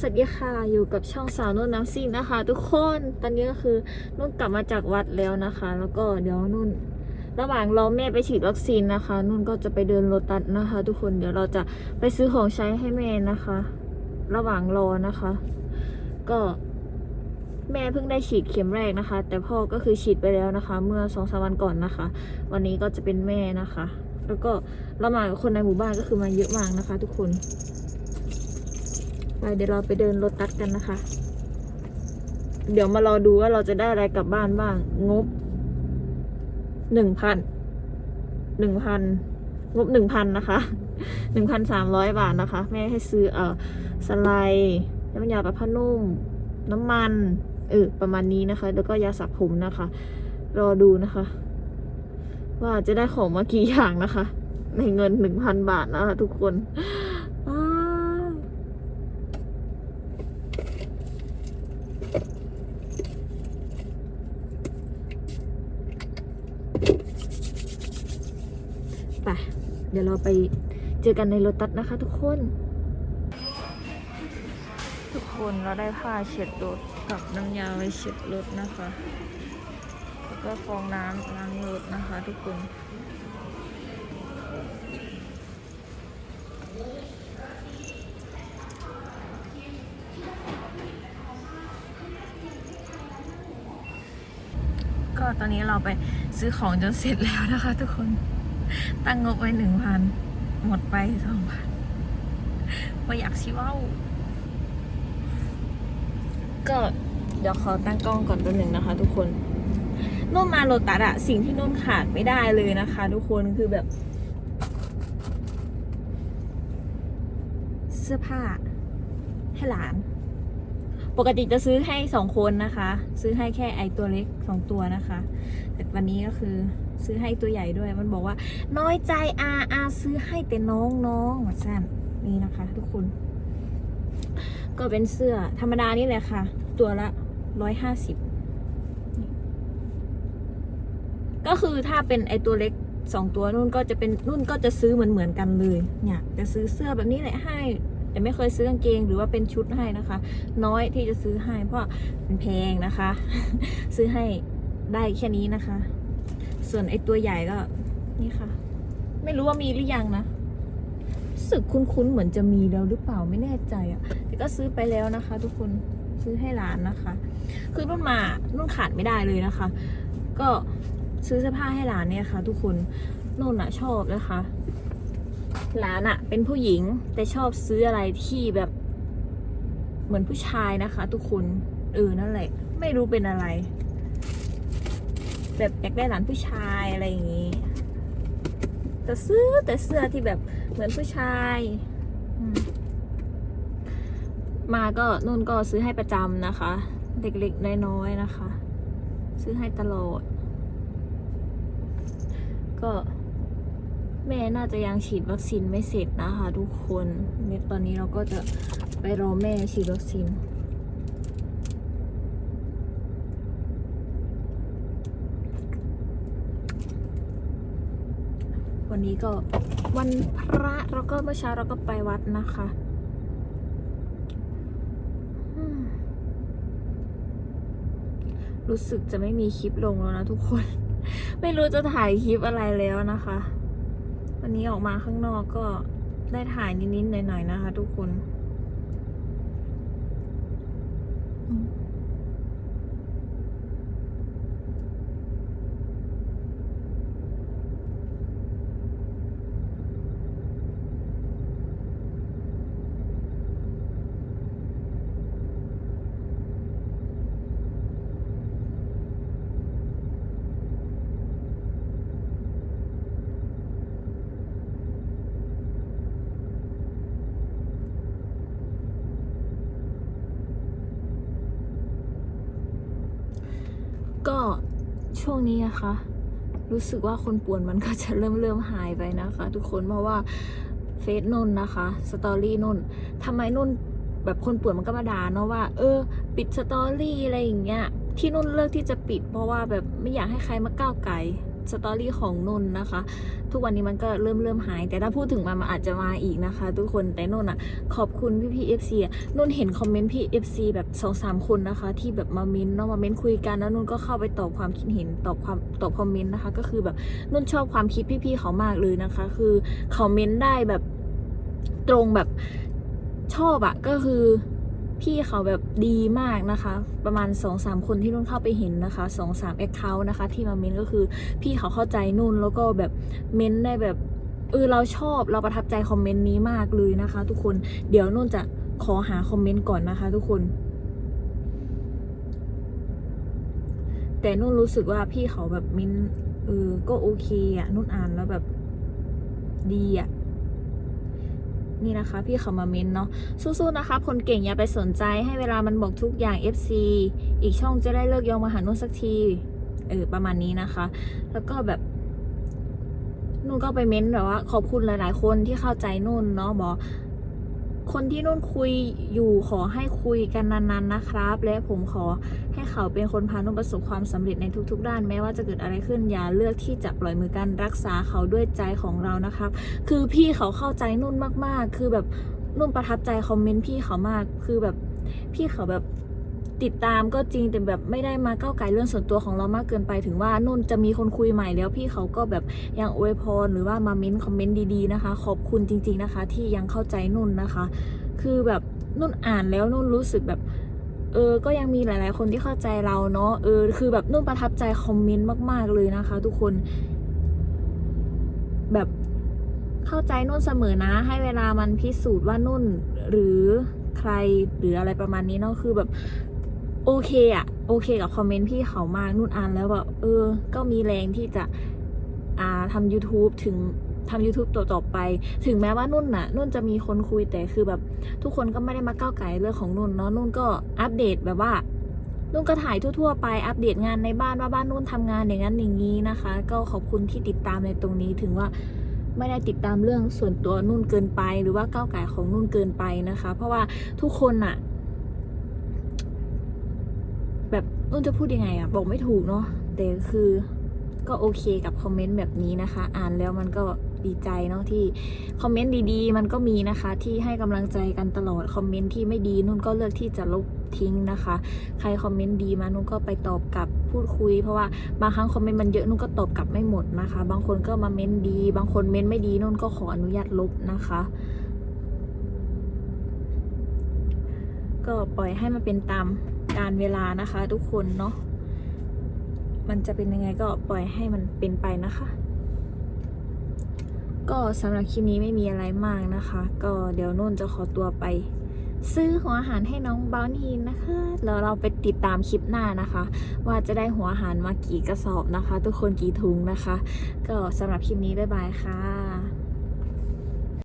สวัสดีค่ะอยู่กับช่องสาวนุ่นน้ำซิ่งนะคะ ทุกคนตอนนี้ก็คือนุ่นกลับมาจากวัดแล้วนะคะ แล้วก็เดี๋ยวนุ่น ระหว่างรอแม่ไปฉีดวัคซีนนะคะ นุ่นก็จะไปเดินโลตัสนะคะ ทุกคนเดี๋ยวเราจะไปซื้อของใช้ให้แม่นะคะ ระหว่างรอนะคะ ก็แม่เพิ่งได้ฉีดเข็มแรกนะคะ แต่พ่อก็คือฉีดไปแล้วนะคะ เมื่อสองสามวันก่อนนะคะ วันนี้ก็จะเป็นแม่นะคะ แล้วก็เรามากับคนในหมู่บ้านก็คือมาเยอะมากนะคะ ทุกคน ไปเดี๋ยวเราไปเดินรถตัดกันนะคะ เดี๋ยวมารอดูว่าเราจะได้อะไรกลับบ้านบ้าง งบหนึ่งพันหนึ่งพันงบหนึ่งพันนะคะหนึ่งพันสามร้อยบาทนะคะ แม่ให้ซื้อเอ่อสไลด์น้ำยาปะผ้านุ่ม น้ำมันเออประมาณนี้นะคะ แล้วก็ยาสระผมนะคะ รอดูนะคะ ว่าจะได้ของมากี่อย่างนะคะ ในเงินหนึ่งพันบาทนะคะทุกคนอ้าวไป เดี๋ยวเราไปเจอกันในรถตัดนะคะทุกคน ทุกคนเราได้ผ้าเช็ดรถกับน้ำยาไว้เช็ดรถนะคะ แล้วก็ฟองน้ำล้างรถนะคะทุกคนก็ตอนนี้เราไปซื้อของจนเสร็จแล้วนะคะทุกคน ตั้งงบไว้หนึ่งพันหมดไปสองพันไม่อยากชิว่าก็เดี๋ยวขอตั้งกล้องก่อนตัวหนึ่งนะคะ ทุกคนนุ่นมาโลตัสอะสิ่งที่นุ่นขาดไม่ได้เลยนะคะ ทุกคนคือแบบ เสื้อผ้าให้หลาน ปกติจะซื้อให้สองคนนะคะ ซื้อให้แค่ไอตัวเล็กสองตัวนะคะ แต่วันนี้ก็คือซื้อให้ตัวใหญ่ด้วย มันบอกว่า น้อยใจอาอาซื้อให้แต่น้องน้องสั้นนี่นะคะ ทุกคน ก็เป็นเสื้อธรรมดานี่แหละค่ะ ตัวละร้อยห้าสิบก็คือถ้าเป็นไอตัวเล็กสองตัวนุ่นก็จะเป็นนุ่นก็จะซื้อเหมือนเหมือนกันเลย เนี่ยจะซื้อเสื้อแบบนี้แหละให้ แต่ไม่เคยซื้อกางเกงหรือว่าเป็นชุดให้นะคะ น้อยที่จะซื้อให้ เพราะมันแพงนะคะ ซื้อให้ได้แค่นี้นะคะ ส่วนไอตัวใหญ่ก็นี่ค่ะ ไม่รู้ว่ามีหรือยังนะรู้สึกคุ้นๆเหมือนจะมีแล้วหรือเปล่าไม่แน่ใจอะ่ะ แต่ก็ซื้อไปแล้วนะคะ ทุกคนซื้อให้หลานนะคะ คือนุ่นมานุ่นขาดไม่ได้เลยนะคะ ก็ซื้อเสื้อผ้าให้หลานเนี่ยค่ะ ทุกคนนุ่นอะชอบนะคะ หลานอะเป็นผู้หญิงแต่ชอบซื้ออะไรที่แบบเหมือนผู้ชายนะคะ ทุกคนเออนั่นแหละ ไม่รู้เป็นอะไร แบบอยากได้หลานผู้ชายอะไรอย่างนี้ แต่ซื้อแต่เสื้อที่แบบเหมือนผู้ชายมมาก็นุ่นก็ซื้อให้ประจำนะคะ เด็กๆน้อยๆนะคะ ซื้อให้ตลอด ก็ แม่น่าจะยังฉีดวัคซีนไม่เสร็จนะคะทุกคนเนี่ยตอนนี้เราก็จะไปรอแม่ฉีดวัคซีนวันนี้ก็วันพระเราก็เมื่อเช้าเราก็ไปวัดนะคะรู้สึกจะไม่มีคลิปลงแล้วนะทุกคน ไม่รู้จะถ่ายคลิปอะไรแล้วนะคะ วันนี้ออกมาข้างนอกก็ได้ถ่ายนิดๆหน่อยๆนะคะทุกคน อืม ก็ ช่วงนี้นะคะ รู้สึกว่าคนป่วนมันก็จะเริ่มเริ่มหายไปนะคะ ทุกคนเพราะว่าเฟซนนนะคะสตอรี่นนทำไมนนแบบคนป่วนมันก็มาด่าเนาะว่า เออ ปิดสตอรี่อะไรอย่างเงี้ย ที่นุ่นเลือกที่จะปิด เพราะว่าแบบไม่อยากให้ใครมาก้าวไก่สตอรี่ของนุ่นนะคะ ทุกวันนี้มันก็เริ่มเริ่มหาย แต่ถ้าพูดถึงมันมันอาจจะมาอีกนะคะ ทุกคนแต่นุ่นอะ ขอบคุณพี่พี่เอฟซีนุ่นเห็นคอมเมนต์พี่เอฟซีแบบสองสามคนนะคะ ที่แบบมาเม้นเนาะมาเม้นคุยกันแล้วนุ่นก็เข้าไปตอบความคิดเห็นตอบความตอบคอมเมนต์นะคะ ก็คือแบบนุ่นชอบความคิดพี่ๆเขามากเลยนะคะ คือเขาเม้นได้แบบตรงแบบชอบอะก็คือ พี่เขาแบบดีมากนะคะ ประมาณ2อสามคนที่นุ่นเข้าไปเห็นนะคะ2อสามแอคเคาท์นะคะ ที่มาเม้นก็คือพี่เขาเข้าใจนุ่นแล้วก็แบบเม้นได้แบบเออเราชอบเราประทับใจคอมเมนต์นี้มากเลยนะคะ ทุกคนเดี๋ยวนุ่นจะขอหาคอมเมนต์ก่อนนะคะ ทุกคน แต่นุ่นรู้สึกว่าพี่เขาแบบเม้นเออก็โอเคอะนุ่นอ่านแล้วแบบดีอะ นี่นะคะพี่เขามาเม้นเนาะสู้ๆนะคะคนเก่งอย่าไปสนใจให้เวลามันบอกทุกอย่าง FC อีกช่องจะได้เลิกยองมาหานุ่นสักทีเออประมาณนี้นะคะ แล้วก็แบบนุ่นก็ไปเม้นแบบว่า ขอบคุณหลาย ๆ คนที่เข้าใจนุ่นเนาะบอก คนที่นุ่นคุยอยู่ขอให้คุยกันนานๆนะครับ และผมขอให้เขาเป็นคนพานุ่นประสบความสำเร็จในทุกๆ ด้านแม้ว่าจะเกิดอะไรขึ้นอย่าเลือกที่จะปล่อยมือกันรักษาเขาด้วยใจของเรานะครับ คือพี่เขาเข้าใจนุ่นมากๆ คือแบบนุ่นประทับใจคอมเมนต์พี่เขามาก คือแบบพี่เขาแบบ ติดตามก็จริงแต่แบบไม่ได้มาก้าวไก่เรื่องส่วนตัวของเรามากเกินไปถึงว่านุ่นจะมีคนคุยใหม่แล้วพี่เขาก็แบบยังอวยพรหรือว่ามาเม้นคอมเมนต์ดีๆนะคะ ขอบคุณจริง ๆนะคะ ที่ยังเข้าใจนุ่นนะคะ คือแบบนุ่นอ่านแล้วนุ่นรู้สึกแบบเออ ก็ยังมีหลาย ๆ คนที่เข้าใจเราเนาะ เออ คือแบบนุ่นประทับใจคอมเมนต์มาก ๆ เลยนะคะ ทุกคน แบบเข้าใจนุ่นเสมอนะ ให้เวลามันพิสูจน์ว่านุ่นหรือใครหรืออะไรประมาณนี้เนาะ คือแบบ โอเคอะโอเคกับคอมเมนต์พี่เขามากนุ่นอ่านแล้วแบบเออ ก็มีแรงที่จะอ่าทำ YouTube ถึงทำ YouTube ต่อต่อไป ถึงแม้ว่านุ่นน่ะ นุ่นจะมีคนคุยแต่คือแบบ ทุกคนก็ไม่ได้มาก้าวไก่เรื่องของนุ่นเนาะนุ่นก็อัปเดตแบบว่า นุ่นก็ถ่ายทั่วๆไปอัปเดตงานในบ้านว่าบ้านนุ่นทำงานอย่างนั้นอย่างนี้นะคะ ก็ขอบคุณที่ติดตามในตรงนี้ถึงว่าไม่ได้ติดตามเรื่องส่วนตัวนุ่นเกินไป หรือว่าก้าวไก่ของนุ่นเกินไปนะคะ เพราะว่าทุกคนน่ะ แบบ นุ่นจะพูดยังไงอะบอกไม่ถูกเนาะแต่คือก็โอเคกับคอมเมนต์แบบนี้นะคะ อ่านแล้วมันก็ดีใจเนาะที่คอมเมนต์ดีๆ มันก็มีนะคะ ที่ให้กำลังใจกันตลอดคอมเมนต์ที่ไม่ดีนุ่นก็เลือกที่จะลบทิ้งนะคะ ใครคอมเมนต์ดีมานุ่นก็ไปตอบกลับพูดคุย เพราะว่าบางครั้งคอมเมนต์มันเยอะนุ่นก็ตอบกลับไม่หมดนะคะ บางคนก็มาเม้นดี บางคนเม้นไม่ดีนุ่นก็ขออนุญาตลบนะคะ ก็ปล่อยให้มันเป็นตาม การเวลานะคะ ทุกคนเนาะมันจะเป็นยังไงก็ปล่อยให้มันเป็นไปนะคะ ก็สำหรับคลิปนี้ไม่มีอะไรมากนะคะ ก็เดี๋ยวนุ่นจะขอตัวไป ซื้อหัวอาหารให้น้องเบราวนี่นะคะแล้วเราไปติดตามคลิปหน้านะคะ ว่าจะได้หัวอาหารมากี่กระสอบนะคะ ทุกคนกี่ถุงนะคะ ก็สำหรับคลิปนี้บ๊ายบายค่ะ